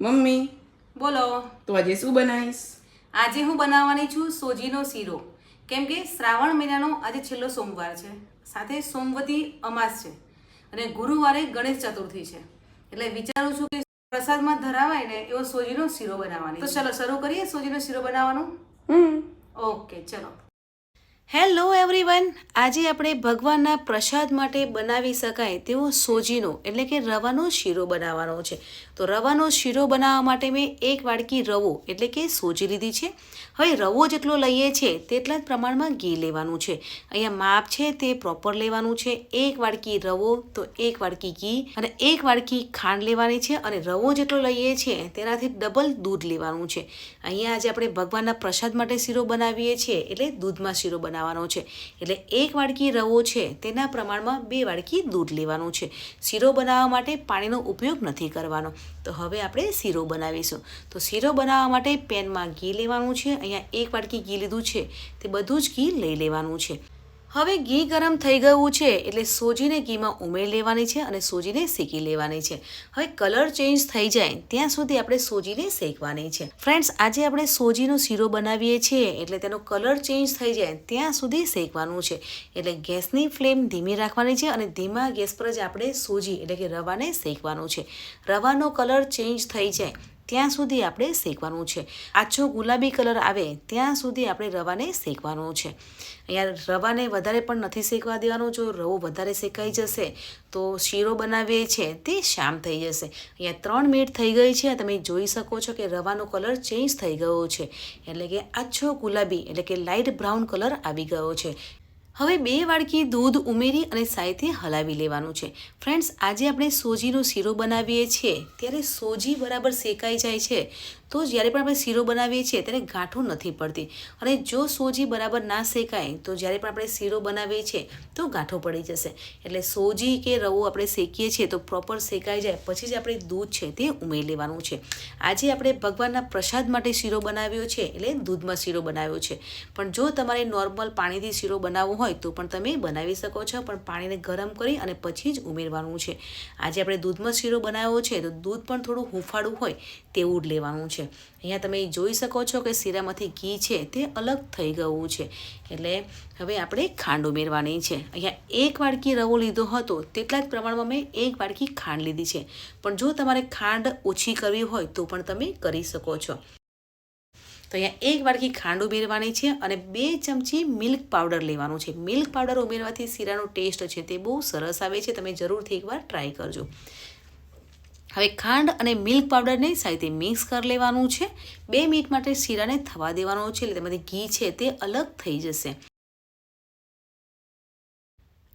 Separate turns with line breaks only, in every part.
Mummy
બોલો.
તો આજે શું બનાવીશ?
આજે હું બનાવવાની છું સોજીનો શીરો. કેમ કે શ્રાવણ મહિનાનો આજે છેલ્લો સોમવાર છે. સાથે સોમવતી અમાસ છે અને ગુરુવારે ગણેશ ચતુર્થી છે. એટલે વિચારું છું કે પ્રસાદમાં ધરાવાય ને એવો સોજીનો શીરો બનાવવાની. તો ચલો શરૂ કરીએ સોજીનો શીરો બનાવવાનો?
હમ.
ઓકે ચલો. Hello everyone. આજે આપણે ભગવાનના પ્રસાદ માટે બનાવી શકાય તેવો સોજીનો, એટલે કે રવાનો શીરો બનાવવાનો છે. તો રવાનો શીરો બનાવવા માટે મેં એક વાડકી રવો, એટલે કે સોજી લીધી છે. હવે રવો જેટલો લઈએ છીએ, તેટલા જ પ્રમાણમાં ઘી લેવાનું છે. અહીંયા માપ છે, તે પ્રોપર લેવાનું છે. એક વાડકી રવો, તો એક વાડકી ઘી, અને એક વાડકી ખાંડ લેવાની છે. અને રવો જેટલો લઈએ છીએ, તેનાથી ડબલ દૂધ લેવાનું છે. અહીંયા આજે આપણે ભગવાનના પ્રસાદ માટે શીરો બનાવીએ છીએ, એટલે દૂધમાં શીરો બનાવવાનો છે. એટલે એક વાડકી રવો છે તેના પ્રમાણમાં બે વાડકી દૂધ લેવાનું છે. શીરો બનાવવા માટે પાણીનો ઉપયોગ નથી કરવાનો. તો હવે આપણે શીરો બનાવીશું. તો શીરો બનાવવા માટે પેનમાં ઘી લેવાનું છે. અહીંયા એક વાડકી ઘી લીધું છે. તે બધું જ ઘી લઈ લેવાનું છે. હવે ઘી ગરમ થઈ ગયું છે એટલે સોજીને ઘીમાં ઉમેરી લેવાની છે અને સોજીને શેકી લેવાની છે. હવે કલર ચેન્જ થઈ જાય ત્યાં સુધી આપણે સોજીને શેકવાની છે. ફ્રેન્ડ્સ, આજે આપણે સોજીનો શીરો બનાવીએ છીએ એટલે તેનો કલર ચેન્જ થઈ જાય ત્યાં સુધી શેકવાનું છે. એટલે ગેસની ફ્લેમ ધીમી રાખવાની છે અને ધીમા ગેસ પર જ આપણે સોજી એટલે કે રવાને શેકવાનું છે. રવાનો કલર ચેન્જ થઈ જાય. ત્યાં સુધી આપણે શેકવાનું છે. આછો ગુલાબી કલર આવે, ત્યાં સુધી આપણે રવાને શેકવાનું છે. અહીંયા રવાને વધારે પણ નથી શેકવા દેવાનું. જો રવો વધારે શેકાઈ જશે, તો શીરો બનાવીએ છે તે શામ થઈ જશે. અહીંયા ત્રણ મિનિટ થઈ ગઈ છે, તમે જોઈ શકો છો કે રવાનો કલર ચેન્જ થઈ ગયો છે. એટલે કે આછો ગુલાબી, એટલે કે લાઇટ બ્રાઉન કલર આવી ગયો છે. હવે બે વાડકી દૂધ ઉમેરી અને સાથે હલાવી લેવાનું છે. ફ્રેન્ડ્સ, આજે આપણે સોજીનો શીરો બનાવીએ છીએ. ત્યારે સોજી બરાબર શેકાઈ જાય છે. તો જ્યારે પણ આપણે શીરો બનાવીએ છીએ, ત્યારે ગાંઠો નથી પડતી. અને જો સોજી બરાબર ના શેકાય, તો જ્યારે પણ આપણે શીરો બનાવીએ છીએ, તો ગાંઠો પડી જશે. એટલે સોજી કે રવો આપણે શેકીએ છીએ, તો પ્રોપર શેકાઈ જાય, પછી જ આપણે દૂધ છે તે ઉમેરી લેવાનું છે. આજે આપણે ભગવાનના પ્રસાદ માટે શીરો બનાવ્યો છે, એટલે દૂધમાં શીરો બનાવ્યો છે. પણ જો તમારે નોર્મલ પાણીથી શીરો બનાવવો હોય, તો પણ તમે બનાવી શકો છો, પણ પાણીને ગરમ કરી અને પછી જ ઉમેરવાનું છે. આજે આપણે દૂધમાં શીરો બનાવ્યો છે, તો દૂધ પણ થોડું હુંફાળું હોય, તેવું જ લેવાનું છે. અહીંયા તમે જોઈ શકો છો કે શીરામાંથી ઘી છે તે અલગ થઈ ગયું છે. એટલે હવે આપણે ખાંડ ઉમેરવાની છે. અહીંયા એક વાડકી રવો લીધો હતો તેટલા જ પ્રમાણમાં મેં એક વાડકી ખાંડ લીધી છે. પણ જો તમારે ખાંડ ઓછી કરવી હોય તો પણ તમે કરી શકો છો. તો અહીંયા એક વાડકી ખાંડ ઉમેરવાની છે અને બે ચમચી મિલ્ક પાવડર લેવાનું છે. મિલ્ક પાવડર ઉમેરવાથી શીરાનો ટેસ્ટ છે તે બહુ સરસ આવે છે. તમે જરૂરથી એકવાર ટ્રાય કરજો. હવે ખાંડ અને મિલ્ક પાવડરને સાથે મિક્સ કરી લેવાનું છે. બે મિનિટ માટે શીરાને થવા દેવાનું છે, એટલે તેમાંથી ઘી છે તે અલગ થઈ જશે.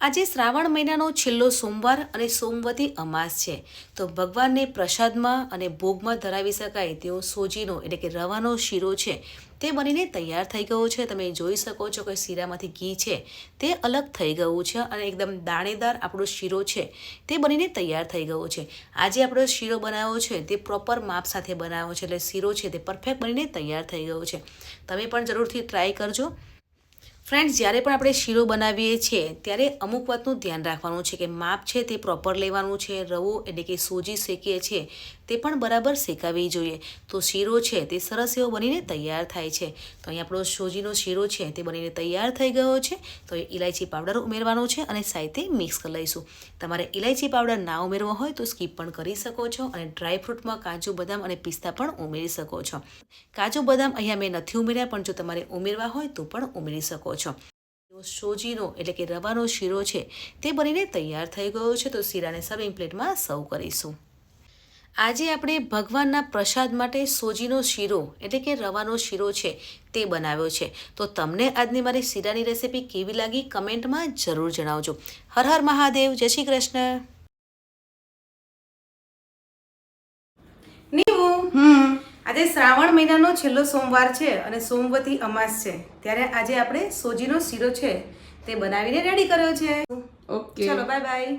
આજે શ્રાવણ મહિનાનો છેલ્લો સોમવાર અને સોમવતી અમાસ છે. તો ભગવાનને પ્રસાદમાં અને ભોગમાં ધરાવી શકાય તેવો સોજીનો એટલે કે રવાનો શીરો છે તે બનીને તૈયાર થઈ ગયો છે. તમે જોઈ શકો છો કે શીરામાંથી ઘી છે તે અલગ થઈ ગયું છે અને એકદમ દાણેદાર આપણો શીરો છે તે બનીને તૈયાર થઈ ગયો છે. આજે આપણો શીરો બનાવ્યો છે તે પ્રોપર માપ સાથે બનાવ્યો છે એટલે શીરો છે તે પરફેક્ટ બનીને તૈયાર થઈ ગયો છે. તમે પણ જરૂરથી ટ્રાય કરજો. ફ્રેન્ડ્સ જ્યારે પણ આપણે શીરો બનાવીએ છીએ, ત્યારે અમુક વાતનું ધ્યાન રાખવાનું છે કે માપ છે તે પ્રોપર લેવાનું છે, રવો એટલે કે સોજી શેકીએ છીએ તે પણ બરાબર શેકાવી જોઈએ. તો શીરો છે તે સરસ એવો બનીને તૈયાર થાય છે. તો અહીં આપણો સોજીનો શીરો છે તે બનીને તૈયાર થઈ ગયો છે. તો એ ઇલાયચી પાવડર ઉમેરવાનો છે અને સાથે મિક્સ કરી લઈશું. તમારે ઇલાયચી પાવડર ના ઉમેરવો હોય તો સ્કીપ પણ કરી શકો છો અને ડ્રાય ફ્રૂટમાં કાજુ, બદામ અને પિસ્તા પણ ઉમેરી શકો છો. કાજુ, બદામ અહીંયા મેં નથી ઉમેર્યા, પણ જો તમારે ઉમેરવા હોય તો પણ ઉમેરી શકો છો. સોજીનો એટલે કે રવાનો શીરો છે તે બનીને તૈયાર થઈ ગયો છે તો શીરાને સર્વિંગ પ્લેટમાં સર્વ કરીશું. આજે આપણે ભગવાનના પ્રસાદ માટે સોજીનો શીરો એટલે કે રવાનો શીરો છે તે બનાવ્યો છે. તો તમને આજની મારી શીરાની રેસીપી કેવી લાગી કમેન્ટમાં જરૂર જણાવજો. હર હર મહાદેવ, જય શ્રી કૃષ્ણ. આજે શ્રાવણ મહિનાનો છેલ્લો સોમવાર છે અને સોમવતી અમાસ છે. ત્યારે આજે આપણે સોજીનો શીરો છે તે બનાવીને રેડી કર્યો છે.
ઓકે
ચલો બાય બાય